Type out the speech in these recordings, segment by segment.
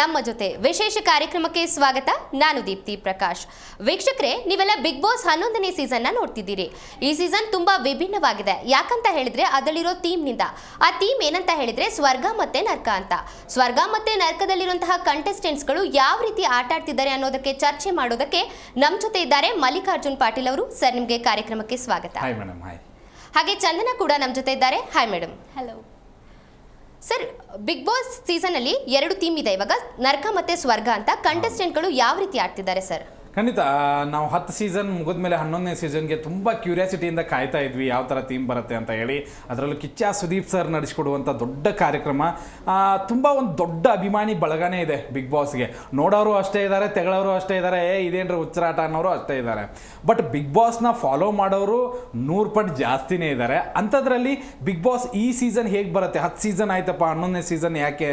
ನಮ್ಮ ಜೊತೆ ವಿಶೇಷ ಕಾರ್ಯಕ್ರಮಕ್ಕೆ ಸ್ವಾಗತ. ನಾನು ದೀಪ್ತಿ ಪ್ರಕಾಶ್. ವೀಕ್ಷಕರೇ ನೀವೆಲ್ಲ ಬಿಗ್ ಬಾಸ್ ಹನ್ನೊಂದನೇ ಸೀಸನ್ನ ನೋಡ್ತಿದ್ದೀರಿ. ಈ ಸೀಸನ್ ತುಂಬಾ ವಿಭಿನ್ನವಾಗಿದೆ. ಯಾಕಂತ ಹೇಳಿದ್ರೆ ಅದರಲ್ಲಿರೋ ಥೀಮ್ನಿಂದ ಆ ಥೀಮ್ ಏನಂತ ಹೇಳಿದ್ರೆ ಸ್ವರ್ಗ ಮತ್ತೆ ನರ್ಕ ಅಂತ. ಸ್ವರ್ಗ ಮತ್ತೆ ನರ್ಕದಲ್ಲಿರುವಂತಹ ಕಂಟೆಸ್ಟೆಂಟ್ಸ್ಗಳು ಯಾವ ರೀತಿ ಆಟ ಆಡ್ತಿದ್ದಾರೆ ಅನ್ನೋದಕ್ಕೆ ಚರ್ಚೆ ಮಾಡೋದಕ್ಕೆ ನಮ್ಮ ಜೊತೆ ಇದ್ದಾರೆ ಮಲ್ಲಿಕಾರ್ಜುನ್ ಪಾಟೀಲ್ ಅವರು. ಸರ್ ನಿಮಗೆ ಕಾರ್ಯಕ್ರಮಕ್ಕೆ ಸ್ವಾಗತ. ಹಾಯ್ ಮೇಡಮ್ ಹಾಯ್ ಹಾಗೆ ಚಂದನ ಕೂಡ ನಮ್ಮ ಜೊತೆ ಇದ್ದಾರೆ. Hi madam hello sir Big Boss season ಅಲ್ಲಿ ಎರಡು ಥೀಮ್ ಇದೆ. ಇವಾಗ ನರ್ಕ ಮತ್ತೆ ಸ್ವರ್ಗ ಅಂತ ಕಂಟೆಸ್ಟೆಂಟ್ಗಳು ಯಾವ ರೀತಿ ಆಡ್ತಿದ್ದಾರೆ, ಸರ್? ಖಂಡಿತ ನಾವು ಹತ್ತು ಸೀಸನ್ ಮುಗಿದ್ಮೇಲೆ ಹನ್ನೊಂದನೇ ಸೀಸನ್ಗೆ ತುಂಬ ಕ್ಯೂರಿಯಾಸಿಟಿಯಿಂದ ಕಾಯ್ತಾ ಇದ್ವಿ, ಯಾವ ಥರ ಥೀಮ್ ಬರುತ್ತೆ ಅಂತ ಹೇಳಿ. ಅದರಲ್ಲೂ ಕಿಚ್ಚ ಸುದೀಪ್ ಸರ್ ನಡೆಸಿಕೊಡುವಂಥ ದೊಡ್ಡ ಕಾರ್ಯಕ್ರಮ. ತುಂಬ ಒಂದು ದೊಡ್ಡ ಅಭಿಮಾನಿ ಬಳಗನೇ ಇದೆ ಬಿಗ್ ಬಾಸ್ಗೆ ನೋಡೋರು ಅಷ್ಟೇ ಇದ್ದಾರೆ ತೆಗಳವರು ಅಷ್ಟೇ ಇದ್ದಾರೆ ಏ, ಇದೇನರ ಉಚ್ಚರಾಟ ಅನ್ನೋರು ಅಷ್ಟೇ ಇದ್ದಾರೆ ಬಟ್ ಬಿಗ್ ಬಾಸ್ನ ಫಾಲೋ ಮಾಡೋರು ನೂರು ಪಟ್ಟು ಜಾಸ್ತಿನೇ ಇದ್ದಾರೆ ಅಂಥದ್ರಲ್ಲಿ ಬಿಗ್ ಬಾಸ್ ಈ ಸೀಸನ್ ಹೇಗೆ ಬರುತ್ತೆ, ಹತ್ತು ಸೀಸನ್ ಆಯ್ತಪ್ಪ, ಹನ್ನೊಂದನೇ ಸೀಸನ್ ಯಾಕೆ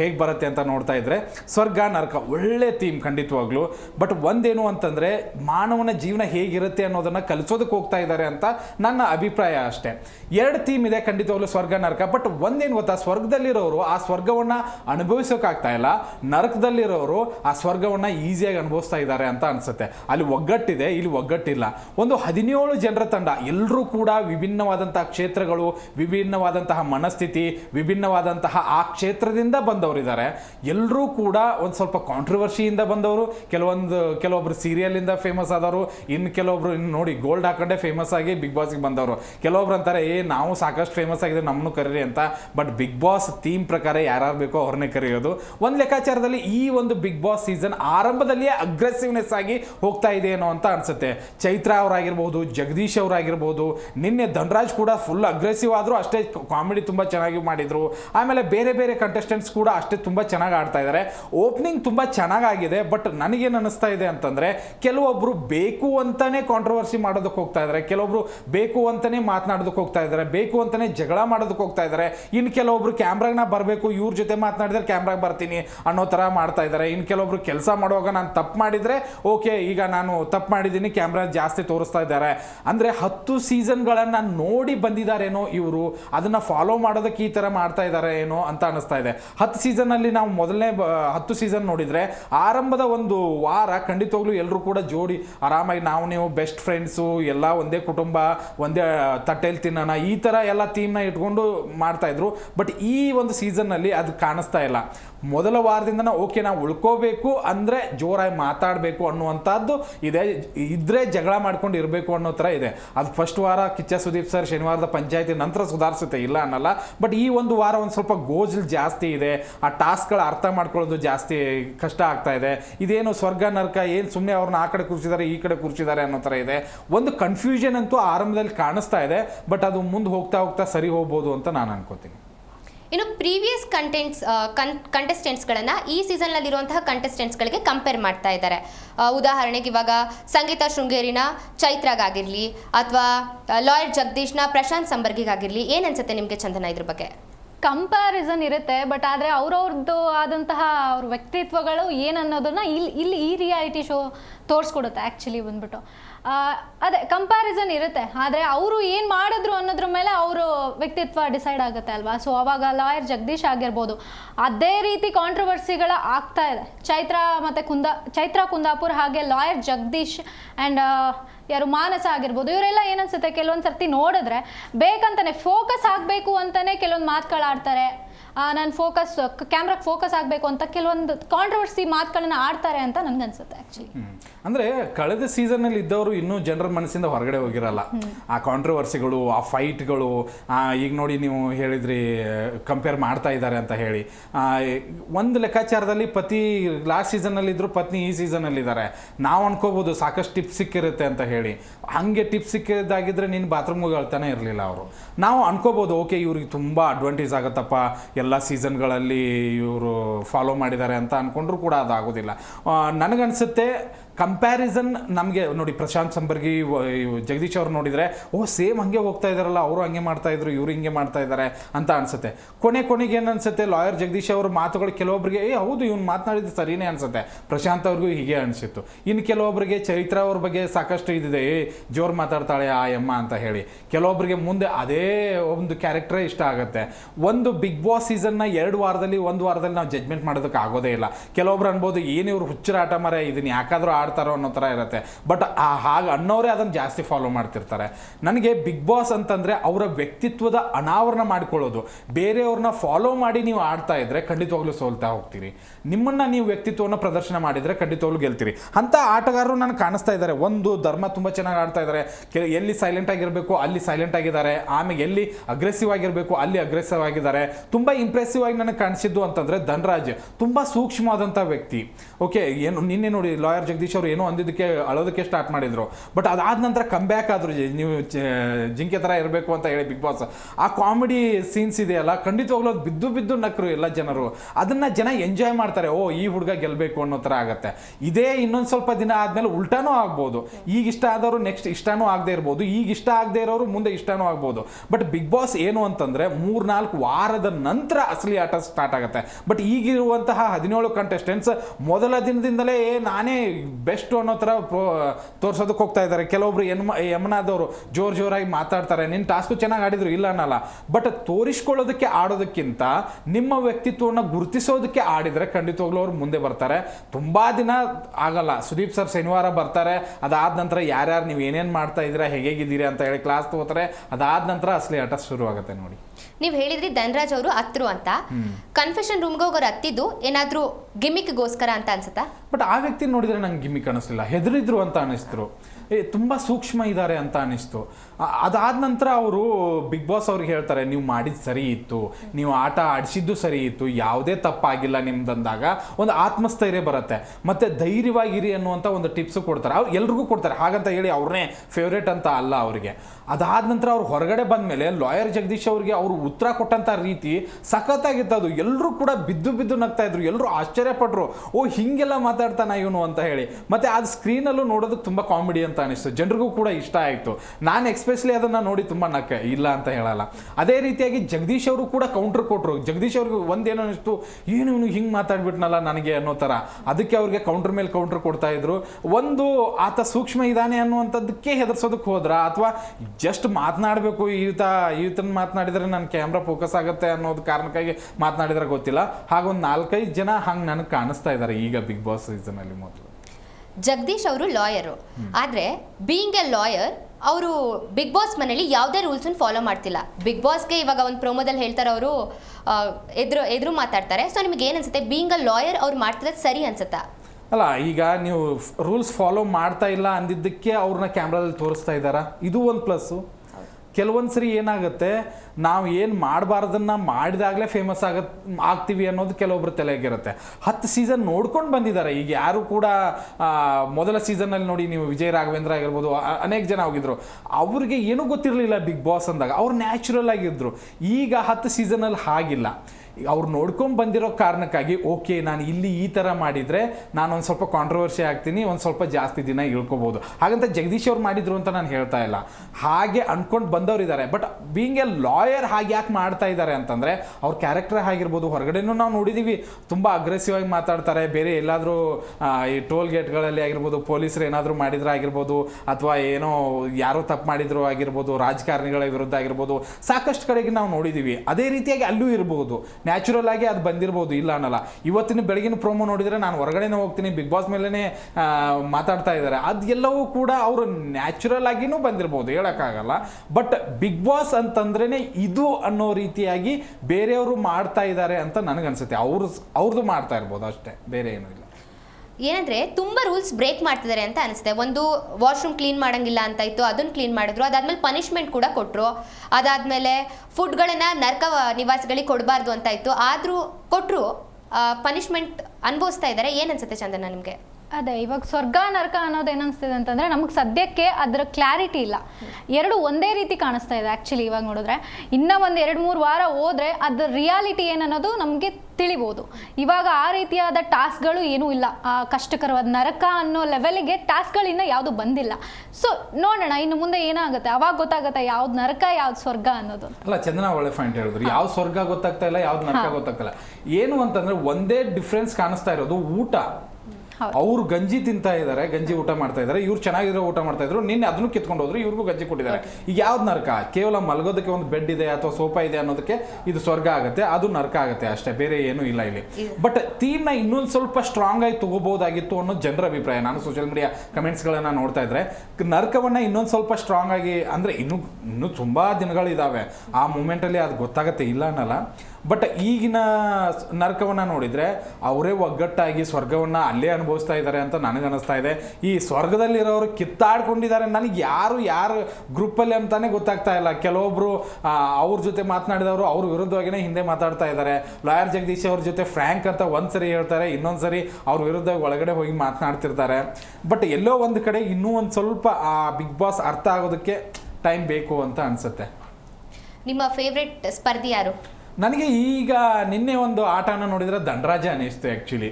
ಹೇಗೆ ಬರುತ್ತೆ ಅಂತ ನೋಡ್ತಾ ಇದ್ರೆ, ಸ್ವರ್ಗ, ನರಕ ಒಳ್ಳೆ ಥೀಮ್ ಖಂಡಿತವಾಗ್ಲು. ಬಟ್ ಒಂದೇನು ಅಂತಂದರೆ ಮಾನವನ ಜೀವನ ಹೇಗಿರುತ್ತೆ ಅನ್ನೋದನ್ನು ಕಲಿಸೋದಕ್ಕೆ ಹೋಗ್ತಾ ಇದ್ದಾರೆ ಅಂತ ನನ್ನ ಅಭಿಪ್ರಾಯ ಅಷ್ಟೇ. ಎರಡು ಥೀಮ್ ಇದೆ ಖಂಡಿತವಾಗ್ಲೂ ಸ್ವರ್ಗ, ನರಕ. ಬಟ್ ಒಂದೇನು ಗೊತ್ತಾ? ಸ್ವರ್ಗದಲ್ಲಿರೋರು ಆ ಸ್ವರ್ಗವನ್ನು ಅನುಭವಿಸೋಕ್ಕಾಗ್ತಾ ಇಲ್ಲ. ನರಕದಲ್ಲಿರೋರು ಆ ಸ್ವರ್ಗವನ್ನು ಈಸಿಯಾಗಿ ಅನುಭವಿಸ್ತಾ ಇದ್ದಾರೆ ಅಂತ ಅನಿಸುತ್ತೆ. ಅಲ್ಲಿ ಒಗ್ಗಟ್ಟಿದೆ, ಇಲ್ಲಿ ಒಗ್ಗಟ್ಟಿಲ್ಲ. ಒಂದು ಹದಿನೇಳು ಜನರ ತಂಡ. ಎಲ್ಲರೂ ಕೂಡ ವಿಭಿನ್ನವಾದಂತಹ ಕ್ಷೇತ್ರಗಳು, ವಿಭಿನ್ನವಾದಂತಹ ಮನಸ್ಥಿತಿ, ವಿಭಿನ್ನವಾದಂತಹ ಆ ಕ್ಷೇತ್ರದಿಂದ ಬಂದವರಿದ್ದಾರೆ. ಎಲ್ಲರೂ ಕೂಡ ಒಂದು ಸ್ವಲ್ಪ ಕಾಂಟ್ರವರ್ಸಿಯಿಂದ ಬಂದವರು. ಕೆಲವೊಂದು ಕೆಲವೊಬ್ರು ಸೀರಿಯಲಿಂದ ಫೇಮಸ್ ಆದವರು ಇನ್ನು ಕೆಲವೊಬ್ರು ಇನ್ನು ನೋಡಿ ಗೋಲ್ಡ್ ಹಾಕೊಂಡೇ ಫೇಮಸ್ ಆಗಿ ಬಿಗ್ ಬಾಸ್ಗೆ ಬಂದವರು. ಕೆಲವೊಬ್ರು ಅಂತಾರೆ, ಏ, ನಾವು ಸಾಕಷ್ಟು ಫೇಮಸ್ ಆಗಿದೆ ನಮ್ಮನ್ನು ಕರೀರಿ ಅಂತ. ಬಟ್ ಬಿಗ್ ಬಾಸ್ ಥೀಮ್ ಪ್ರಕಾರ ಯಾರು ಬೇಕೋ ಅವ್ರನ್ನೇ ಕರೆಯೋದು. ಒಂದು ಲೆಕ್ಕಾಚಾರದಲ್ಲಿ ಈ ಒಂದು ಬಿಗ್ ಬಾಸ್ ಸೀಸನ್ ಆರಂಭದಲ್ಲಿಯೇ ಅಗ್ರೆಸಿವ್ನೆಸ್ ಆಗಿ ಹೋಗ್ತಾ ಇದೆ ಏನೋ ಅಂತ ಅನ್ಸುತ್ತೆ. ಚೈತ್ರ ಅವರಾಗಿರ್ಬೋದು, ಜಗದೀಶ್ ಅವರಾಗಿರ್ಬೋದು, ನಿನ್ನೆ ಧನರಾಜ್ ಕೂಡ ಫುಲ್ ಅಗ್ರೆಸಿವ್ ಆದರೂ ಅಷ್ಟೇ ಕಾಮಿಡಿ ತುಂಬ ಚೆನ್ನಾಗಿ ಮಾಡಿದ್ರು. ಆಮೇಲೆ ಬೇರೆ ಬೇರೆ ಕಂಟೆಸ್ಟೆಂಟ್ಸ್ ಕೂಡ ಅಷ್ಟೇ ತುಂಬ ಚೆನ್ನಾಗಿ ಆಡ್ತಾ ಇದ್ದಾರೆ ಓಪನಿಂಗ್ ತುಂಬ ಚೆನ್ನಾಗಾಗಿದೆ ಬಟ್ ನನಗೇನು ಅನ್ನಿಸ್ತಾ ಇದೆ ಅಂತಂದರೆ ಕೆಲವೊಬ್ಬರು ಬೇಕು ಅಂತಲೇ ಕಾಂಟ್ರವರ್ಸಿ ಮಾಡೋದಕ್ಕೆ ಹೋಗ್ತಾ ಇದ್ದಾರೆ ಕೆಲವೊಬ್ಬರು ಬೇಕು ಅಂತಲೇ ಮಾತನಾಡೋದಕ್ಕೆ ಹೋಗ್ತಾ ಇದ್ದಾರೆ ಬೇಕು ಅಂತಲೇ ಜಗಳ ಮಾಡೋದಕ್ಕೆ ಹೋಗ್ತಾ ಇದ್ದಾರೆ ಇನ್ನು ಕೆಲವೊಬ್ರು ಕ್ಯಾಮ್ರಾಗ ನಾ ಬರಬೇಕು, ಇವ್ರ ಜೊತೆ ಮಾತನಾಡಿದ್ರೆ ಕ್ಯಾಮ್ರಾಗೆ ಬರ್ತೀನಿ ಅನ್ನೋ ಥರ ಮಾಡ್ತಾ ಇದ್ದಾರೆ ಇನ್ನು ಕೆಲವೊಬ್ರು ಕೆಲಸ ಮಾಡುವಾಗ ನಾನು ತಪ್ಪು ಮಾಡಿದರೆ, ಓಕೆ, ಈಗ ನಾನು ತಪ್ಪು ಮಾಡಿದ್ದೀನಿ ಕ್ಯಾಮ್ರಾ ಜಾಸ್ತಿ ತೋರಿಸ್ತಾ ಇದ್ದಾರೆ. ಅಂದರೆ ಹತ್ತು ಸೀಸನ್ಗಳನ್ನು ನೋಡಿ ಬಂದಿದ್ದಾರೇನೋ ಇವರು, ಅದನ್ನು ಫಾಲೋ ಮಾಡೋದಕ್ಕೆ ಈ ಥರ ಮಾಡ್ತಾ ಇದ್ದಾರೆ ಏನೋ ಅಂತ ಅನಿಸ್ತಾ ಇದೆ. ಹತ್ತು ಸೀಸನ್ನಲ್ಲಿ ನಾವು ಮೊದಲನೇ ಹತ್ತು ಸೀಸನ್ ನೋಡಿದರೆ, ಆರಂಭದ ಒಂದು ವಾರ ಖಂಡಿತವಾಗ್ಲೂ ಎಲ್ಲರೂ ಕೂಡ ಜೋಡಿ ಆರಾಮಾಗಿ ನಾವು ನೀವು ಬೆಸ್ಟ್ ಫ್ರೆಂಡ್ಸು ಎಲ್ಲ ಒಂದೇ ಕುಟುಂಬ, ಒಂದೇ ತಟ್ಟೆಯಲ್ಲಿ ತಿನ್ನೋಣ, ಈ ಥರ ಎಲ್ಲ ಥೀಮ್ನ ಇಟ್ಕೊಂಡು ಮಾಡ್ತಾ ಇದ್ರು. ಬಟ್ ಈ ಒಂದು ಸೀಸನ್ನಲ್ಲಿ ಅದು ಕಾಣಿಸ್ತಾ ಇಲ್ಲ. ಮೊದಲ ವಾರದಿಂದನೇ ಓಕೆ ನಾವು ಉಳ್ಕೋಬೇಕು ಅಂದರೆ ಜೋರಾಗಿ ಮಾತಾಡಬೇಕು ಅನ್ನುವಂಥದ್ದು ಇದೆ. ಇದ್ರೆ ಜಗಳ ಮಾಡ್ಕೊಂಡು ಇರಬೇಕು ಅನ್ನೋ ಥರ ಇದೆ. ಅದು ಫಸ್ಟ್ ವಾರ ಕಿಚ್ಚ ಸುದೀಪ್ ಸರ್ ಶನಿವಾರದ ಪಂಚಾಯತಿ ನಂತರ ಸುಧಾರಿಸುತ್ತೆ, ಇಲ್ಲ ಅನ್ನಲ್ಲ. ಬಟ್ ಈ ಒಂದು ವಾರ ಒಂದು ಸ್ವಲ್ಪ ಗೋಜಲ್ ಜಾಸ್ತಿ ಇದೆ. ಆ ಟಾಸ್ಕ್ಗಳ ಅರ್ಥ ಮಾಡ್ಕೊಳ್ಳೋದು ಜಾಸ್ತಿ ಕಷ್ಟ ಆಗ್ತಾ ಇದೆ. ಇದೇನು ಸ್ವರ್ಗ, ನರ್ಕ, ಏನು ಸುಮ್ಮನೆ ಅವ್ರನ್ನ ಆ ಕಡೆ ಕೂರಿಸಿದ್ದಾರೆ ಈ ಕಡೆ ಕೂರಿಸಿದ್ದಾರೆ ಅನ್ನೋ ಥರ ಇದೆ. ಒಂದು ಕನ್ಫ್ಯೂಷನ್ ಅಂತೂ ಆರಂಭದಲ್ಲಿ ಕಾಣಿಸ್ತಾ ಇದೆ ಬಟ್ ಅದು ಮುಂದೆ ಹೋಗ್ತಾ ಹೋಗ್ತಾ ಸರಿ ಹೋಗ್ಬೋದು ಅಂತ ನಾನು ಅನ್ಕೋತೀನಿ. ಇನ್ನು ಪ್ರೀವಿಯಸ್ ಕಂಟೆಂಟ್ಸ್ ಕನ್ ಕಂಟೆಸ್ಟೆಂಟ್ಸ್ಗಳನ್ನು ಈ ಸೀಸನ್ನಲ್ಲಿರುವಂತಹ ಕಂಟೆಸ್ಟೆಂಟ್ಸ್ಗಳಿಗೆ ಕಂಪೇರ್ ಮಾಡ್ತಾ ಇದ್ದಾರೆ. ಉದಾಹರಣೆಗೆ ಇವಾಗ ಸಂಗೀತ ಶೃಂಗೇರಿನ ಚೈತ್ರಾಗಾಗಿರಲಿ, ಅಥವಾ ಲಾಯರ್ ಜಗದೀಶ್ನ ಪ್ರಶಾಂತ್ ಸಂಬರ್ಗಿಗಾಗಿರಲಿ, ಏನು ಅನ್ಸುತ್ತೆ ನಿಮಗೆ ಚಂದನ ಇದ್ರ ಬಗ್ಗೆ? ಕಂಪ್ಯಾರಿಸನ್ ಇರುತ್ತೆ ಬಟ್ ಆದರೆ ಅವ್ರವ್ರದ್ದು ಆದಂತಹ ಅವ್ರ ವ್ಯಕ್ತಿತ್ವಗಳು ಏನನ್ನೋದನ್ನ ಇಲ್ಲಿ ಇಲ್ಲಿ ಈ ರಿಯಾಲಿಟಿ ಶೋ ತೋರಿಸ್ಕೊಡುತ್ತೆ ಆ್ಯಕ್ಚುಲಿ ಬಂದ್ಬಿಟ್ಟು. ಅದೇ ಕಂಪ್ಯಾರಿಸನ್ ಇರುತ್ತೆ, ಆದರೆ ಅವರು ಏನು ಮಾಡಿದ್ರು ಅನ್ನೋದ್ರ ಮೇಲೆ ಅವರು ವ್ಯಕ್ತಿತ್ವ ಡಿಸೈಡ್ ಆಗುತ್ತೆ ಅಲ್ವಾ? ಸೊ ಅವಾಗ ಲಾಯರ್ ಜಗದೀಶ್ ಆಗಿರ್ಬೋದು. ಅದೇ ರೀತಿ ಕಾಂಟ್ರವರ್ಸಿಗಳ ಆಗ್ತಾ ಇದೆ. ಚೈತ್ರ ಮತ್ತು ಕುಂದ, ಚೈತ್ರ ಕುಂದಾಪುರ್ ಹಾಗೆ ಲಾಯರ್ ಜಗದೀಶ್ ಆ್ಯಂಡ್ ಯಾರು ಮಾನಸ ಆಗಿರ್ಬೋದು ಇವರೆಲ್ಲ ಏನನ್ಸುತ್ತೆ ಕೆಲವೊಂದು ಸರ್ತಿ ನೋಡಿದ್ರೆ ಬೇಕಂತಾನೆ ಫೋಕಸ್ ಆಗಬೇಕು ಅಂತಾನೆ ಕೆಲವೊಂದು ಮಾತುಗಳಾಡ್ತಾರೆ ನಾನು ಫೋಕಸ್ ಕ್ಯಾಮ್ರಾಗೆ ಫೋಕಸ್ ಆಗಬೇಕು ಅಂತ ಕೆಲವೊಂದು ಕಾಂಟ್ರವರ್ಸಿ ಮಾತುಗಳನ್ನ ಆಡ್ತಾರೆ ಅಂತ ನನ್ಗನ್ಸುತ್ತೆ ಆ್ಯಕ್ಚುಲಿ ಆಕ್ಚುಲಿ ಅಂದ್ರೆ ಕಳೆದ ಸೀಸನ್ನಲ್ಲಿ ಇದ್ದವರು ಇನ್ನೂ ಜನರ ಮನಸ್ಸಿಂದ ಹೊರಗಡೆ ಹೋಗಿರಲ್ಲ. ಆ ಕಾಂಟ್ರವರ್ಸಿಗಳು ಆ ಫೈಟ್ಗಳು ಈಗ ನೋಡಿ ನೀವು ಹೇಳಿದ್ರಿ ಕಂಪೇರ್ ಮಾಡ್ತಾ ಇದ್ದಾರೆ ಅಂತ ಹೇಳಿ. ಒಂದು ಲೆಕ್ಕಾಚಾರದಲ್ಲಿ ಪತಿ ಲಾಸ್ಟ್ ಸೀಸನ್ನಲ್ಲಿ ಇದ್ರು ಪತ್ನಿ ಈ ಸೀಸನಲ್ಲಿ ಇದ್ದಾರೆ ನಾವು ಅನ್ಕೋಬೋದು ಸಾಕಷ್ಟು ಟಿಪ್ಸ್ ಸಿಕ್ಕಿರುತ್ತೆ ಅಂತ ಹೇಳಿ. ಹಂಗೆ ಟಿಪ್ಸ್ ಸಿಕ್ಕಿದ್ದಾಗಿದ್ರೆ ನೀನು ಬಾತ್ರೂಮ್ಗೆ ಹೇಳ್ತಾನೆ ಇರಲಿಲ್ಲ ಅವರು. ನಾವು ಅನ್ಕೋಬೋದು ಓಕೆ ಇವ್ರಿಗೆ ತುಂಬ ಅಡ್ವಾಂಟೇಜ್ ಆಗತ್ತಪ್ಪ. ಎಲ್ಲ ಸೀಸನ್ಗಳಲ್ಲಿ ಇವರು ಫಾಲೋ ಮಾಡಿದ್ದಾರೆ ಅಂತ ಅಂದ್ಕೊಂಡ್ರೂ ಕೂಡ ಅದು ಆಗೋದಿಲ್ಲ ಆ, ನನಗನ್ಸುತ್ತೆ ಕಂಪ್ಯಾರಿಸನ್ ನಮಗೆ, ನೋಡಿ ಪ್ರಶಾಂತ್ ಸಂಬರ್ಗಿ ಜಗದೀಶ್ ಅವ್ರು ನೋಡಿದರೆ, ಓ, ಸೇಮ್ ಹಂಗೆ ಹೋಗ್ತಾ ಇದ್ದಾರಲ್ಲ ಅವರು ಹಂಗೆ ಮಾಡ್ತಾ ಇದ್ರು, ಇವ್ರು ಹಿಂಗೆ ಮಾಡ್ತಾ ಇದ್ದಾರೆ ಅಂತ ಅನ್ಸುತ್ತೆ. ಕೊನೆ ಕೊನೆಗೆ ಏನು ಅನ್ಸುತ್ತೆ, ಲಾಯರ್ ಜಗದೀಶ್ ಅವ್ರ ಮಾತುಗಳು ಕೆಲವೊಬ್ಬರಿಗೆ ಏ, ಹೌದು, ಇವ್ನು ಮಾತನಾಡಿದ್ದು ಸರಿನೇ ಅನ್ಸುತ್ತೆ. ಪ್ರಶಾಂತ್ ಅವ್ರಿಗೂ ಹೀಗೆ ಅನಿಸಿತ್ತು. ಇನ್ನು ಕೆಲವೊಬ್ಬರಿಗೆ ಚೈತ್ರ ಅವ್ರ ಬಗ್ಗೆ ಸಾಕಷ್ಟು ಇದಿದೆ, ಏ, ಜೋರು ಮಾತಾಡ್ತಾಳೆ ಆ ಎಮ್ಮ ಅಂತ ಹೇಳಿ. ಕೆಲವೊಬ್ಬರಿಗೆ ಮುಂದೆ ಅದೇ ಒಂದು ಕ್ಯಾರೆಕ್ಟರೇ ಇಷ್ಟ ಆಗುತ್ತೆ. ಒಂದು ಬಿಗ್ ಬಾಸ್ ಸೀಸನ್ನ ಎರಡು ವಾರದಲ್ಲಿ, ಒಂದು ವಾರದಲ್ಲಿ ನಾವು ಜಜ್ಮೆಂಟ್ ಮಾಡೋದಕ್ಕೆ ಆಗೋದೇ ಇಲ್ಲ. ಕೆಲವೊಬ್ರು ಅನ್ಬೋದು, ಏನು ಇವ್ರು ಹುಚ್ಚರ ಆಟ ಮರ ಇದನ್ನ ಯಾಕಾದ್ರೂ ಆಡ್ತಾರೋ ಅನ್ನೋ ಥರ ಇರುತ್ತೆ. ಬಟ್ ಆ ಹಾಗೆ ಅನ್ನೋರೇ ಅದನ್ನು ಜಾಸ್ತಿ ಫಾಲೋ ಮಾಡ್ತಿರ್ತಾರೆ. ನನಗೆ ಬಿಗ್ ಬಾಸ್ ಅಂತಂದರೆ ಅವರ ವ್ಯಕ್ತಿತ್ವದ ಅನಾವರಣ ಮಾಡ್ಕೊಳ್ಳೋದು. ಬೇರೆಯವ್ರನ್ನ ಫಾಲೋ ಮಾಡಿ ನೀವು ಆಡ್ತಾ ಇದ್ರೆ ಖಂಡಿತವಾಗ್ಲೂ ಸೋಲ್ತಾ ಹೋಗ್ತೀರಿ. ನಿಮ್ಮನ್ನ ನೀವು ವ್ಯಕ್ತಿತ್ವವನ್ನು ಪ್ರದರ್ಶನ ಮಾಡಿದರೆ ಖಂಡಿತವಾಗ್ಲೂ ಗೆಲ್ತೀರಿ. ಅಂತ ಆಟಗಾರರು ನನಗೆ ಕಾಣಿಸ್ತಾ ಇದ್ದಾರೆ. ಒಂದು ಧರ್ಮ ತುಂಬ ಚೆನ್ನಾಗಿ ಆಡ್ತಾ ಇದ್ದಾರೆ ಎಲ್ಲಿ ಸೈಲೆಂಟ್ ಆಗಿರಬೇಕು, ಅಲ್ಲಿ ಸೈಲೆಂಟ್ ಆಗಿದ್ದಾರೆ. ಆಮೇಲೆ ಎಲ್ಲಿ ಅಗ್ರೆಸಿವ್ ಆಗಿರಬೇಕು, ಅಲ್ಲಿ ಅಗ್ರೆಸಿವ್ ಆಗಿದ್ದಾರೆ. ತುಂಬ ಇಂಪ್ರೆಸಿವ್ ಆಗಿ ನನಗೆ ಕಾಣಿಸಿದ್ದು ಅಂತಂದರೆ ಧನರಾಜ್. ತುಂಬ ಸೂಕ್ಷ್ಮವಾದಂಥ ವ್ಯಕ್ತಿ. ಓಕೆ ಏನು, ನಿನ್ನೆ ನೋಡಿ ಲಾಯರ್ ಜಗದೀಶ್ ಅವರು ಏನೋ ಅಂದಿದ್ದಕ್ಕೆ ಅಳೋದಕ್ಕೆ ಸ್ಟಾರ್ಟ್ ಮಾಡಿದ್ರು. ಬಟ್ ಅದಾದ ನಂತರ ಕಮ್ ಬ್ಯಾಕ್ ಆದ್ರು ನೀವು ಜಿಂಕೆ ಥರ ಇರಬೇಕು ಅಂತ ಹೇಳಿ ಬಿಗ್ ಬಾಸ್ ಆ ಕಾಮಿಡಿ ಸೀನ್ಸ್ ಇದೆಯಲ್ಲ, ಖಂಡಿತವಾಗ್ಲೂ ಅದು ಬಿದ್ದು ಬಿದ್ದು ನಕ್ಕರು ಎಲ್ಲ ಜನರು. ಅದನ್ನ ಜನ ಎಂಜಾಯ್ ಮಾಡ್ತಾರೆ. ಓ, ಈ ಹುಡುಗ ಗೆಲ್ಲಬೇಕು ಅನ್ನೋ ಥರ ಆಗುತ್ತೆ. ಇದೇ ಇನ್ನೊಂದು ಸ್ವಲ್ಪ ದಿನ ಆದಮೇಲೆ ಉಲ್ಟಾನೂ ಆಗ್ಬೋದು. ಈಗ ಇಷ್ಟ ಆದವರು ನೆಕ್ಸ್ಟ್ ಇಷ್ಟನೂ ಆಗದೆ ಇರ್ಬೋದು. ಈಗ ಇಷ್ಟ ಆಗದೆ ಇರೋರು ಮುಂದೆ ಇಷ್ಟನೂ ಆಗ್ಬೋದು. ಬಟ್ ಬಿಗ್ ಬಾಸ್ ಏನು ಅಂತಂದ್ರೆ ಮೂರ್ನಾಲ್ಕು ವಾರದ ನಂತರ ಅಸಲಿ ಆಟ ಸ್ಟಾರ್ಟ್ ಆಗುತ್ತೆ. ಬಟ್ ಈಗಿರುವಂತಹ ಹದಿನೇಳು ಕಂಟೆಸ್ಟೆಂಟ್ಸ್ ಮೊದಲ ದಿನದಿಂದಲೇ ನಾನೇ ಬೆಸ್ಟ್ ಅನ್ನೋ ಥರ ತೋರ್ಸೋದಕ್ಕೆ ಹೋಗ್ತಾ ಇದ್ದಾರೆ. ಕೆಲವೊಬ್ರು ಎನ್ಮ ಯಮನಾದವರು ಜೋರು ಜೋರಾಗಿ ಮಾತಾಡ್ತಾರೆ. ನಿನ್ನ ಟಾಸ್ಕು ಚೆನ್ನಾಗಿ ಆಡಿದ್ರು, ಇಲ್ಲ ಅನ್ನಲ್ಲ. ಬಟ್ ತೋರಿಸ್ಕೊಳ್ಳೋದಕ್ಕೆ ಆಡೋದಕ್ಕಿಂತ ನಿಮ್ಮ ವ್ಯಕ್ತಿತ್ವವನ್ನು ಗುರುತಿಸೋದಕ್ಕೆ ಆಡಿದರೆ ಖಂಡಿತವಾಗ್ಲೂ ಅವ್ರು ಮುಂದೆ ಬರ್ತಾರೆ. ತುಂಬ ದಿನ ಆಗಲ್ಲ. ಸುದೀಪ್ ಸರ್ ಶನಿವಾರ ಬರ್ತಾರೆ. ಅದಾದ ನಂತರ ಯಾರ್ಯಾರು ನೀವು ಏನೇನು ಮಾಡ್ತಾ ಇದ್ದೀರಾ ಹೇಗಿದ್ದೀರಿ ಅಂತ ಹೇಳಿ ಕ್ಲಾಸ್ ತಗೋತಾರೆ. ಅದಾದ ನಂತರ ಅಸಲಿ ಆಟ ಶುರು ಆಗುತ್ತೆ ನೋಡಿ. ನೀವು ಹೇಳಿದ್ರಿ ಧನರಾಜ್ ಅವರು ಹತ್ರು ಅಂತ. ಕನ್ಫೆಷನ್ ರೂಮ್ಗೆ ಹೋಗೋರು ಹತ್ತಿದ್ದು ಏನಾದ್ರೂ ಗಿಮಿಕ್ಗೋಸ್ಕರ ಅಂತ ಅನ್ಸುತ್ತಾ? ಬಟ್ ಆ ವ್ಯಕ್ತಿ ನೋಡಿದ್ರೆ ನಂಗೆ ಗಿಮಿಕ್ ಅನಿಸ್ಲಿಲ್ಲ. ಹೆದರಿದ್ರು ಅಂತ ಅನಿಸ್ತರು ಏ ತುಂಬ ಸೂಕ್ಷ್ಮ ಇದ್ದಾರೆ ಅಂತ ಅನಿಸ್ತು ಅದಾದ ನಂತರ ಅವರು ಬಿಗ್ ಬಾಸ್ ಅವ್ರಿಗೆ ಹೇಳ್ತಾರೆ, ನೀವು ಮಾಡಿದ್ದು ಸರಿ ಇತ್ತು. ನೀವು ಆಟ ಆಡಿಸಿದ್ದು ಸರಿ ಇತ್ತು. ಯಾವುದೇ ತಪ್ಪಾಗಿಲ್ಲ ನಿಮ್ದಂದಾಗ. ಒಂದು ಆತ್ಮಸ್ಥೈರ್ಯ ಬರುತ್ತೆ. ಮತ್ತೆ ಧೈರ್ಯವಾಗಿರಿ ಅನ್ನುವಂಥ ಒಂದು ಟಿಪ್ಸು ಕೊಡ್ತಾರೆ. ಅವ್ರು ಎಲ್ರಿಗೂ ಕೊಡ್ತಾರೆ. ಹಾಗಂತ ಹೇಳಿ ಅವ್ರನ್ನೇ ಫೇವ್ರೇಟ್ ಅಂತ ಅಲ್ಲ ಅವರಿಗೆ. ಅದಾದ ನಂತರ ಅವ್ರು ಹೊರಗಡೆ ಬಂದಮೇಲೆ ಲಾಯರ್ ಜಗದೀಶ್ ಅವರಿಗೆ ಅವರು ಉತ್ತರ ಕೊಟ್ಟಂಥ ರೀತಿ ಸಖತ್ತಾಗಿತ್ತು ಅದು ಎಲ್ಲರೂ ಕೂಡ ಬಿದ್ದು ಬಿದ್ದು ನಗ್ತಾ ಇದ್ರು. ಎಲ್ಲರೂ ಆಶ್ಚರ್ಯಪಟ್ಟರು ಓ, ಹಿಂಗೆಲ್ಲ ಮಾತಾಡ್ತಾನ ಇವನು ಅಂತ ಹೇಳಿ. ಮತ್ತೆ ಅದು ಸ್ಕ್ರೀನಲ್ಲೂ ನೋಡೋದಕ್ಕೆ ತುಂಬ ಕಾಮಿಡಿ ಅಂತ ಅನಿಸ್ತು ಜನರಿಗೂ ಕೂಡ ಇಷ್ಟ ಆಯಿತು. ನಾನು ಎಕ್ಸ್ಪೆಷಲಿ ಅದನ್ನು ನೋಡಿ ತುಂಬ ನಕ್ಕೆ, ಇಲ್ಲ ಅಂತ ಹೇಳಲ್ಲ. ಅದೇ ರೀತಿಯಾಗಿ ಜಗದೀಶ್ ಅವರು ಕೂಡ ಕೌಂಟ್ರ್. ಕೊಟ್ಟರು ಜಗದೀಶ್ ಅವ್ರಿಗೆ ಒಂದೇನೋ ಅನಿಸ್ತು ಏನು ಇವನು ಹಿಂಗೆ ಮಾತಾಡ್ಬಿಟ್ನಲ್ಲ ನನಗೆ ಅನ್ನೋ ಥರ ಅದಕ್ಕೆ ಅವ್ರಿಗೆ ಕೌಂಟ್ರ್ ಮೇಲೆ ಕೌಂಟ್ರ್ ಕೊಡ್ತಾ ಇದ್ರು. ಒಂದು, ಆತ ಸೂಕ್ಷ್ಮ ಇದ್ದಾನೆ ಅನ್ನುವಂಥದ್ದಕ್ಕೆ ಹೆದರ್ಸೋದಕ್ಕೆ ಹೋದ್ರ? ಅಥವಾ ಜಸ್ಟ್ ಮಾತನಾಡಬೇಕು, ಈತ, ಈತನ ಮಾತನಾಡಿದ್ರೆ ನನ್ನ ಕ್ಯಾಮ್ರಾ ಫೋಕಸ್ ಆಗುತ್ತೆ ಅನ್ನೋದು ಕಾರಣಕ್ಕಾಗಿ ಮಾತನಾಡಿದ್ರೆ ಗೊತ್ತಿಲ್ಲ. ಹಾಗೊಂದು ನಾಲ್ಕೈದು ಜನ ಹಂಗೆ ನನಗೆ ಕಾಣಿಸ್ತಾ ಇದ್ದಾರೆ ಈಗ ಬಿಗ್ ಬಾಸ್ ಸೀಸನಲ್ಲಿ ಮೊದಲು ಜಗದೀಶ್ ಅವರು ಲಾಯರು. ಆದರೆ ಬೀಯಿಂಗ್ ಎ ಲಾಯರ್ ಅವರು ಬಿಗ್ ಬಾಸ್ ಮನೇಲಿ ಯಾವುದೇ ರೂಲ್ಸನ್ನು ಫಾಲೋ ಮಾಡ್ತಿಲ್ಲ. ಬಿಗ್ ಬಾಸ್ಗೆ ಇವಾಗ ಒಂದು ಪ್ರೋಮೋದಲ್ಲಿ ಹೇಳ್ತಾರೆ ಅವರು ಎದುರು ಎದುರು ಮಾತಾಡ್ತಾರೆ. ಸೊ ನಿಮಗೆ ಏನು ಅನ್ಸುತ್ತೆ? ಬೀಯಿಂಗ್ ಅ ಲಾಯರ್ ಅವ್ರು ಮಾಡ್ತಿರೋದು ಸರಿ ಅನ್ಸುತ್ತಾ? ಅಲ್ಲ ಈಗ ನೀವು ರೂಲ್ಸ್ ಫಾಲೋ ಮಾಡ್ತಾ ಇಲ್ಲ ಅಂದಿದ್ದಕ್ಕೆ ಅವ್ರನ್ನ ಕ್ಯಾಮ್ರಾದಲ್ಲಿ ತೋರಿಸ್ತಾ ಇದ್ದಾರಾ? ಇದು ಒಂದು ಪ್ಲಸ್ಸು ಕೆಲವೊಂದು ಸರಿ ಏನಾಗುತ್ತೆ, ನಾವು ಏನು ಮಾಡಬಾರ್ದನ್ನ ಮಾಡಿದಾಗಲೇ ಫೇಮಸ್ ಆಗತ್ ಆಗ್ತೀವಿ ಅನ್ನೋದು ಕೆಲವೊಬ್ರು ತಲೆಗಿರುತ್ತೆ ಹತ್ತು ಸೀಸನ್ ನೋಡ್ಕೊಂಡು ಬಂದಿದ್ದಾರೆ. ಈಗ ಯಾರು ಕೂಡ ಮೊದಲ ಸೀಸನ್ನಲ್ಲಿ ನೋಡಿ ನೀವು ವಿಜಯ್ ರಾಘವೇಂದ್ರ ಆಗಿರ್ಬೋದು ಅನೇಕ ಜನ ಹೋಗಿದ್ರು. ಅವ್ರಿಗೆ ಏನೂ ಗೊತ್ತಿರಲಿಲ್ಲ ಬಿಗ್ ಬಾಸ್ ಅಂದಾಗ. ಅವ್ರು ನ್ಯಾಚುರಲ್ ಆಗಿದ್ದರು ಈಗ ಹತ್ತು ಸೀಸನಲ್ಲಿ ಹಾಗಿಲ್ಲ. ಅವ್ರು ನೋಡ್ಕೊಂಡು ಬಂದಿರೋ ಕಾರಣಕ್ಕಾಗಿ, ಓಕೆ, ನಾನು ಇಲ್ಲಿ ಈ ಥರ ಮಾಡಿದರೆ ನಾನು ಒಂದು ಸ್ವಲ್ಪ ಕಾಂಟ್ರವರ್ಸಿ ಆಗ್ತೀನಿ, ಒಂದು ಸ್ವಲ್ಪ ಜಾಸ್ತಿ ದಿನ ಇಳ್ಕೊಬೋದು. ಹಾಗಂತ ಜಗದೀಶ್ ಅವ್ರು ಮಾಡಿದ್ರು ಅಂತ ನಾನು ಹೇಳ್ತಾ ಇಲ್ಲ. ಹಾಗೆ ಅಂದ್ಕೊಂಡು ಬಂದವ್ರು ಇದ್ದಾರೆ ಬಟ್ ಬೀಯಿಂಗ್ ಎ ಲಾಯರ್ ಹಾಗೆ ಯಾಕೆ ಮಾಡ್ತಾ ಇದ್ದಾರೆ ಅಂತಂದರೆ, ಅವ್ರ ಕ್ಯಾರೆಕ್ಟರ್ ಆಗಿರ್ಬೋದು ಹೊರಗಡೆನೂ ನಾವು ನೋಡಿದ್ದೀವಿ ತುಂಬ ಅಗ್ರೆಸಿವ್ ಆಗಿ ಮಾತಾಡ್ತಾರೆ. ಬೇರೆ ಎಲ್ಲಾದರೂ ಈ ಟೋಲ್ ಗೇಟ್ಗಳಲ್ಲಿ ಆಗಿರ್ಬೋದು, ಪೊಲೀಸರು ಏನಾದರೂ ಮಾಡಿದ್ರೆ ಆಗಿರ್ಬೋದು, ಅಥವಾ ಏನೋ ಯಾರೋ ತಪ್ಪು ಮಾಡಿದ್ರು ಆಗಿರ್ಬೋದು, ರಾಜಕಾರಣಿಗಳ ವಿರುದ್ಧ ಆಗಿರ್ಬೋದು, ಸಾಕಷ್ಟು ಕಡೆಗೆ ನಾವು ನೋಡಿದ್ದೀವಿ ಅದೇ ರೀತಿಯಾಗಿ ಅಲ್ಲೂ ಇರ್ಬೋದು. ನ್ಯಾಚುರಲ್ ಆಗಿ ಅದು ಬಂದಿರ್ಬೋದು, ಇಲ್ಲ ಅನ್ನಲ್ಲ. ಇವತ್ತಿನ ಬೆಳಗಿನ ಪ್ರೋಮೋ ನೋಡಿದರೆ ನಾನು ಹೊರಗಡೆನೇ ಹೋಗ್ತೀನಿ ಬಿಗ್ ಬಾಸ್ ಮೇಲೇ ಮಾತಾಡ್ತಾ ಇದ್ದಾರೆ. ಅದೆಲ್ಲವೂ ಕೂಡ ಅವರು ನ್ಯಾಚುರಲ್ ಆಗಿನೂ ಬಂದಿರ್ಬೋದು, ಹೇಳೋಕ್ಕಾಗಲ್ಲ. ಬಟ್ ಬಿಗ್ ಬಾಸ್ ಅಂತಂದ್ರೇ ಇದು ಅನ್ನೋ ರೀತಿಯಾಗಿ ಬೇರೆಯವರು ಮಾಡ್ತಾ ಇದ್ದಾರೆ ಅಂತ ನನಗನ್ಸುತ್ತೆ. ಅವ್ರ ಅವ್ರದ್ದು ಮಾಡ್ತಾ ಇರ್ಬೋದು ಅಷ್ಟೇ, ಬೇರೆ ಏನೂ ಇಲ್ಲ. ಏನಂದ್ರೆ ತುಂಬಾ ರೂಲ್ಸ್ ಬ್ರೇಕ್ ಮಾಡ್ತಿದ್ದಾರೆ ಅಂತ ಅನಿಸುತ್ತೆ. ಒಂದು ವಾಶ್ರೂಮ್ ಕ್ಲೀನ್ ಮಾಡಂಗಿಲ್ಲ ಅಂತ ಇತ್ತು, ಅದನ್ನ ಕ್ಲೀನ್ ಮಾಡಿದ್ರು, ಅದಾದ್ಮೇಲೆ ಪನಿಷ್ಮೆಂಟ್ ಕೂಡ ಕೊಟ್ಟರು ಅದಾದ್ಮೇಲೆ ಫುಡ್ಗಳನ್ನ ನರ್ಕ ನಿವಾಸಿಗಳಿಗೆ ಕೊಡಬಾರ್ದು ಅಂತ ಇತ್ತು. ಆದರೂ ಕೊಟ್ಟರು ಪನಿಷ್ಮೆಂಟ್ ಅನುಭವಿಸ್ತಾ ಇದ್ದಾರೆ. ಏನು ಅನ್ಸುತ್ತೆ ಚಂದನ ನಿಮಗೆ? ಅದೇ ಇವಾಗ ಸ್ವರ್ಗ ನರಕ ಅನ್ನೋದು ಏನಿಸ್ತಿದೆ ಅಂತಂದ್ರೆ ನಮಗೆ ಸದ್ಯಕ್ಕೆ ಅದರ ಕ್ಲಾರಿಟಿ ಇಲ್ಲ. ಎರಡು ಒಂದೇ ರೀತಿ ಕಾಣಿಸ್ತಾ ಇದೆ ಆ್ಯಕ್ಚುಲಿ ಇವಾಗ ನೋಡಿದ್ರೆ. ಇನ್ನೂ ಒಂದು ಎರಡು ಮೂರು ವಾರ ಹೋದರೆ ಅದರ ರಿಯಾಲಿಟಿ ಏನನ್ನೋದು ನಮಗೆ ತಿಳಿಬೋದು. ಇವಾಗ ಆ ರೀತಿಯಾದ ಟಾಸ್ಕ್ಗಳು ಏನೂ ಇಲ್ಲ. ಆ ಕಷ್ಟಕರವಾದ ನರಕ ಅನ್ನೋ ಲೆವೆಲಿಗೆ ಟಾಸ್ಕ್ಗಳು ಇನ್ನೂ ಯಾವುದು ಬಂದಿಲ್ಲ. ಸೊ ನೋಡೋಣ ಇನ್ನು ಮುಂದೆ ಏನಾಗುತ್ತೆ? ಅವಾಗ ಗೊತ್ತಾಗುತ್ತೆ ಯಾವ್ದು ನರಕ ಯಾವ್ದು ಸ್ವರ್ಗ ಅನ್ನೋದು. ಅಲ್ಲ ಚಂದನ ಒಳ್ಳೆ ಪಾಯಿಂಟ್ ಹೇಳಿದ್ರು. ಯಾವ ಸ್ವರ್ಗ ಗೊತ್ತಾಗ್ತಾ ಇಲ್ಲ ಯಾವ್ದು ನರಕ ಗೊತ್ತಾಗ್ತಾ ಇಲ್ಲ. ಏನು ಅಂತಂದ್ರೆ ಒಂದೇ ಡಿಫ್ರೆನ್ಸ್ ಕಾಣಿಸ್ತಾ ಇರೋದು ಊಟ. ಅವ್ರು ಗಂಜಿ ತಿಂತಾ ಇದ್ದಾರೆ ಗಂಜಿ ಊಟ ಮಾಡ್ತಾ ಇದ್ದಾರೆ ಇವ್ರು ಚೆನ್ನಾಗಿರೋ ಊಟ ಮಾಡ್ತಾ ಇದ್ರು ನಿನ್ನೆ ಅದನ್ನು ಕಿತ್ಕೊಂಡು ಹೋದ್ರು ಇವ್ರಿಗೂ ಗಂಜಿ ಕೊಟ್ಟಿದ್ದಾರೆ. ಈಗ ಯಾವ್ದು ನರಕ? ಕೇವಲ ಮಲಗೋದಕ್ಕೆ ಒಂದು ಬೆಡ್ ಇದೆ ಅಥವಾ ಸೋಫಾ ಇದೆ ಅನ್ನೋದಕ್ಕೆ ಇದು ಸ್ವರ್ಗ ಆಗುತ್ತೆ ಅದು ನರಕ ಆಗುತ್ತೆ ಅಷ್ಟೇ ಬೇರೆ ಏನೂ ಇಲ್ಲ ಇಲ್ಲಿ. ಬಟ್ ಥೀಮ್ನ ಇನ್ನೊಂದು ಸ್ವಲ್ಪ ಸ್ಟ್ರಾಂಗ್ ಆಗಿ ತಗೋಬಹುದಾಗಿತ್ತು ಅನ್ನೋ ಜನರ ಅಭಿಪ್ರಾಯ. ನಾನು ಸೋಷಿಯಲ್ ಮೀಡಿಯಾ ಕಮೆಂಟ್ಸ್ಗಳನ್ನ ನೋಡ್ತಾ ಇದ್ರೆ ನರಕವನ್ನ ಇನ್ನೊಂದು ಸ್ವಲ್ಪ ಸ್ಟ್ರಾಂಗ್ ಆಗಿ ಅಂದ್ರೆ ಇನ್ನು ಇನ್ನೂ ತುಂಬಾ ದಿನಗಳಿದಾವೆ. ಆ ಮೂಮೆಂಟಲ್ಲಿ ಅದು ಗೊತ್ತಾಗತ್ತೆ ಇಲ್ಲ ಅನ್ನಲ್ಲ. ಬಟ್ ಈಗಿನ ನರಕವನ್ನು ನೋಡಿದರೆ ಅವರೇ ಒಗ್ಗಟ್ಟಾಗಿ ಸ್ವರ್ಗವನ್ನು ಅಲ್ಲೇ ಅನುಭವಿಸ್ತಾ ಇದ್ದಾರೆ ಅಂತ ನನಗನ್ನಿಸ್ತಾ ಇದೆ. ಈ ಸ್ವರ್ಗದಲ್ಲಿರೋರು ಕಿತ್ತಾಡ್ಕೊಂಡಿದ್ದಾರೆ ನನಗೆ ಯಾರು ಯಾರು ಗ್ರೂಪಲ್ಲಿ ಅಂತಾನೆ ಗೊತ್ತಾಗ್ತಾ ಇಲ್ಲ. ಕೆಲವೊಬ್ಬರು ಅವ್ರ ಜೊತೆ ಮಾತನಾಡಿದವರು ಅವ್ರ ವಿರುದ್ಧವಾಗಿನೇ ಹಿಂದೆ ಮಾತಾಡ್ತಾ ಇದ್ದಾರೆ. ಲಾಯರ್ ಜಗದೀಶ್ ಅವ್ರ ಜೊತೆ ಫ್ರ್ಯಾಂಕ್ ಅಂತ ಒಂದ್ಸರಿ ಹೇಳ್ತಾರೆ ಇನ್ನೊಂದ್ಸರಿ ಅವ್ರ ವಿರುದ್ಧ ಒಳಗಡೆ ಹೋಗಿ ಮಾತನಾಡ್ತಿರ್ತಾರೆ. ಬಟ್ ಎಲ್ಲೋ ಒಂದು ಕಡೆ ಇನ್ನೂ ಒಂದು ಸ್ವಲ್ಪ, ಆ ಬಿಗ್ ಬಾಸ್ ಅರ್ಥ ಆಗೋದಕ್ಕೆ ಟೈಮ್ ಬೇಕು ಅಂತ ಅನ್ಸುತ್ತೆ. ನಿಮ್ಮ ಫೇವ್ರೆಟ್ ಸ್ಪರ್ಧಿ ಯಾರು? ನನಗೆ ಈಗ ನಿನ್ನೆ ಒಂದು ಆಟನ ನೋಡಿದ್ರೆ ದಂಡರಾಜ ಅನಿಸ್ತು ಆ್ಯಕ್ಚುಲಿ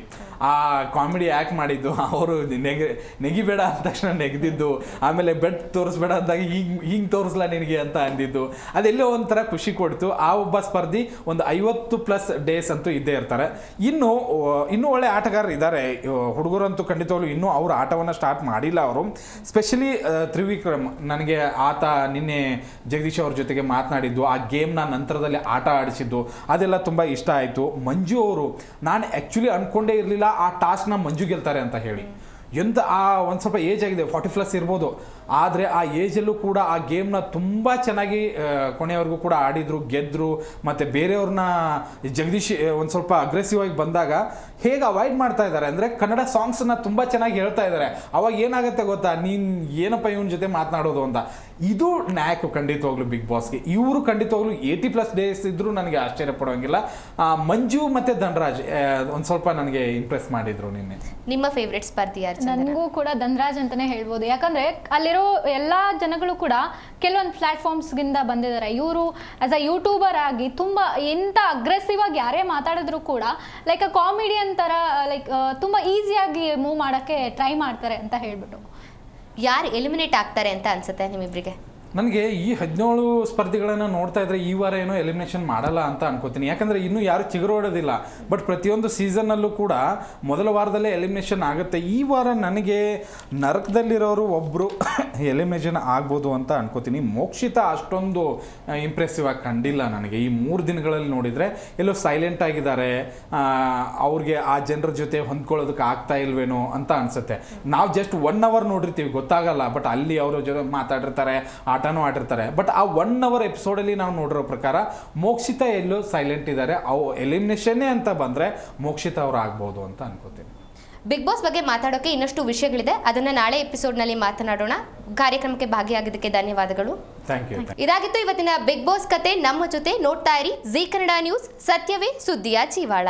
ಆ ಕಾಮಿಡಿ ಆ್ಯಕ್ಟ್ ಮಾಡಿದ್ದು, ಅವರು ನೆಗೆ, ನೆಗಿಬೇಡ ಅಂದ ತಕ್ಷಣ ನೆಗೆದಿದ್ದು, ಆಮೇಲೆ ಬೆಡ್ ತೋರಿಸ್ಬೇಡ ಅಂದಾಗ ಹಿಂಗ್, ಹಿಂಗೆ ತೋರಿಸ್ಲಾ ನಿನಗೆ ಅಂತ ಅಂದಿದ್ದು. ಅದೆಲ್ಲೋ ಒಂಥರ ಖುಷಿ ಕೊಡ್ತು. ಆ ಒಬ್ಬ ಸ್ಪರ್ಧಿ ಒಂದು ಐವತ್ತು ಪ್ಲಸ್ ಡೇಸ್ ಅಂತೂ ಇದ್ದೇ ಇರ್ತಾರೆ. ಇನ್ನು ಇನ್ನೂ ಒಳ್ಳೆ ಆಟಗಾರರು ಇದ್ದಾರೆ ಹುಡುಗರಂತೂ ಖಂಡಿತವಾಗ್ಲೂ ಇನ್ನೂ ಅವರು ಆಟವನ್ನು ಸ್ಟಾರ್ಟ್ ಮಾಡಿಲ್ಲ ಅವರು. ಸ್ಪೆಷಲಿ ತ್ರಿವಿಕ್ರಮ್, ನನಗೆ ಆತ ನಿನ್ನೆ ಜಗದೀಶ್ ಅವ್ರ ಜೊತೆಗೆ ಮಾತನಾಡಿದ್ದು, ಆ ಗೇಮ್ನ ನಂತರದಲ್ಲಿ ಆಟ ಆಡಿಸಿದ್ದು, ಅದೆಲ್ಲ ತುಂಬ ಇಷ್ಟ ಆಯಿತು. ಮಂಜು ಅವರು, ನಾನು ಆ್ಯಕ್ಚುಲಿ ಅಂದ್ಕೊಂಡೇ ಇರಲಿಲ್ಲ ಆ ಟಾಸ್ಕ್ನ ಮಂಜು ಗೆಲ್ತಾರೆ ಅಂತ ಹೇಳಿ. ಎಂತ ಆ ಒಂದು ಸ್ವಲ್ಪ ಏಜ್ ಆಗಿದೆ, ಫಾರ್ಟಿ ಪ್ಲಸ್ ಇರ್ಬೋದು. ಆದರೆ ಆ ಏಜಲ್ಲೂ ಕೂಡ ಆ ಗೇಮ್ನ ತುಂಬ ಚೆನ್ನಾಗಿ ಕೊನೆಯವರೆಗೂ ಕೂಡ ಆಡಿದ್ರು ಗೆದ್ದರು ಮತ್ತು ಬೇರೆಯವ್ರನ್ನ ಜಗದೀಶ್ ಒಂದು ಸ್ವಲ್ಪ ಅಗ್ರೆಸಿವ್ ಆಗಿ ಬಂದಾಗ ಹೇಗೆ ಅವಾಯ್ಡ್ ಮಾಡ್ತಾ ಇದ್ದಾರೆ? ಅಂದರೆ ಕನ್ನಡ ಸಾಂಗ್ಸನ್ನ ತುಂಬ ಚೆನ್ನಾಗಿ ಹೇಳ್ತಾ ಇದ್ದಾರೆ. ಅವಾಗ ಏನಾಗುತ್ತೆ ಗೊತ್ತಾ? ನೀನು ಏನಪ್ಪ ಇವನ ಜೊತೆ ಮಾತನಾಡೋದು ಅಂತ. ಇದು ನ್ಯಾಕು ಖಂಡಿತವಾಗ್ಲೂ ಬಿಗ್ ಬಾಸ್ಗೆ ಇವರು ಖಂಡಿತವಾಗ್ಲು ಏಯ್ಟಿ ಪ್ಲಸ್ ಡೇಸ್ ಇದ್ದರೂ ನನಗೆ ಆಶ್ಚರ್ಯ ಪಡೋಂಗಿಲ್ಲ. ಮಂಜು ಮತ್ತು ಧನರಾಜ್ ಒಂದು ಸ್ವಲ್ಪ ನನಗೆ ಇಂಪ್ರೆಸ್ ಮಾಡಿದ್ರು ನಿನ್ನೆ. ನಿಮ್ಮ ಫೇವ್ರೆಟ್ ಸ್ಪರ್ಧಿ ಯಾರು ನನಗೂ ಕೂಡ ಧನರಾಜ್ ಅಂತಾನೆ ಹೇಳ್ಬೋದು. ಯಾಕಂದ್ರೆ ಅಲ್ಲಿರೋ ಎಲ್ಲಾ ಜನಗಳು ಕೂಡ ಕೆಲವೊಂದು ಪ್ಲಾಟ್ಫಾರ್ಮ್ಸ್ಗಿಂದ ಬಂದಿದ್ದಾರೆ. ಇವರು ಆಸ್ ಅ ಯೂಟ್ಯೂಬರ್ ಆಗಿ ತುಂಬಾ ಎಂತ ಅಗ್ರೆಸಿವ್ ಆಗಿ ಯಾರೇ ಮಾತಾಡಿದ್ರು ಕೂಡ ಲೈಕ್ ಅ ಕಾಮಿಡಿಯನ್ ತರ ಲೈಕ್ ತುಂಬಾ ಈಸಿಯಾಗಿ ಮೂವ್ ಮಾಡಕ್ಕೆ ಟ್ರೈ ಮಾಡ್ತಾರೆ ಅಂತ ಹೇಳ್ಬಿಟ್ಟು. ಯಾರು ಎಲಿಮಿನೇಟ್ ಆಗ್ತಾರೆ ಅಂತ ಅನ್ಸುತ್ತೆ ನಿಮ್ಮಿಬ್ಬರಿಗೆ ನನಗೆ ಈ ಹದಿನೇಳು ಸ್ಪರ್ಧಿಗಳನ್ನು ನೋಡ್ತಾ ಇದ್ರೆ ಈ ವಾರ ಏನೋ ಎಲಿಮಿನೇಷನ್ ಮಾಡಲ್ಲ ಅಂತ ಅನ್ಕೋತೀನಿ. ಯಾಕಂದ್ರೆ ಇನ್ನೂ ಯಾರು ಚಿಗುರೋಡೋದಿಲ್ಲ ಬಟ್ ಪ್ರತಿಯೊಂದು ಸೀಸನ್ನಲ್ಲೂ ಕೂಡ ಮೊದಲ ವಾರದಲ್ಲೇ ಎಲಿಮಿನೇಷನ್ ಆಗುತ್ತೆ. ಈ ವಾರ ನನಗೆ ನರಕದಲ್ಲಿರೋರು ಒಬ್ಬರು ಎಲಿಮಿನೇಷನ್ ಆಗ್ಬೋದು ಅಂತ ಅನ್ಕೋತೀನಿ. ಮೋಕ್ಷಿತ ಅಷ್ಟೊಂದು ಇಂಪ್ರೆಸಿವ್ ಆಗಿ ಕಂಡಿಲ್ಲ ನನಗೆ. ಈ ಮೂರು ದಿನಗಳಲ್ಲಿ ನೋಡಿದರೆ ಎಲ್ಲೋ ಸೈಲೆಂಟ್ ಆಗಿದ್ದಾರೆ. ಅವ್ರಿಗೆ ಆ ಜನರ ಜೊತೆ ಹೊಂದ್ಕೊಳ್ಳೋದಕ್ಕೆ ಆಗ್ತಾ ಇಲ್ವೇನೋ ಅಂತ ಅನ್ಸುತ್ತೆ. ನಾವು ಜಸ್ಟ್ ಒನ್ ಅವರ್ ನೋಡಿರ್ತೀವಿ, ಗೊತ್ತಾಗಲ್ಲ. ಬಟ್ ಅಲ್ಲಿ ಅವರ ಜೊತೆ ಮಾತಾಡಿರ್ತಾರೆ, ಆಟನೂ ಆಡಿರ್ತಾರೆ. ಬಟ್ ಆ ಒನ್ ಅವರ್ ಎಪಿಸೋಡಲ್ಲಿ ನಾವು ನೋಡಿರೋ ಪ್ರಕಾರ ಮೋಕ್ಷಿತ ಎಲ್ಲೋ ಸೈಲೆಂಟ್ ಇದ್ದಾರೆ. ಅವು ಎಲಿಮಿನೇಷನ್ನೇ ಅಂತ ಬಂದರೆ ಮೋಕ್ಷಿತ ಅವರು ಆಗ್ಬೋದು ಅಂತ ಅನ್ಕೋತೀನಿ. ಬಿಗ್ ಬಾಸ್ ಬಗ್ಗೆ ಮಾತಾಡೋಕೆ ಇನ್ನಷ್ಟು ವಿಷಯಗಳಿದೆ. ಅದನ್ನ ನಾಳೆ ಎಪಿಸೋಡ್ನಲ್ಲಿ ಮಾತನಾಡೋಣ. ಕಾರ್ಯಕ್ರಮಕ್ಕೆ ಭಾಗಿಯಾಗಿದ್ದಕ್ಕೆ ಧನ್ಯವಾದಗಳು. ಇದಾಗಿತ್ತು ಇವತ್ತಿನ ಬಿಗ್ ಬಾಸ್ ಕತೆ. ನಮ್ಮ ಜೊತೆ ನೋಡ್ತಾ ಇರಿ. Zee Kannada news. ಸತ್ಯವೇ ಸುದ್ದಿಯ ಜೀವಾಳ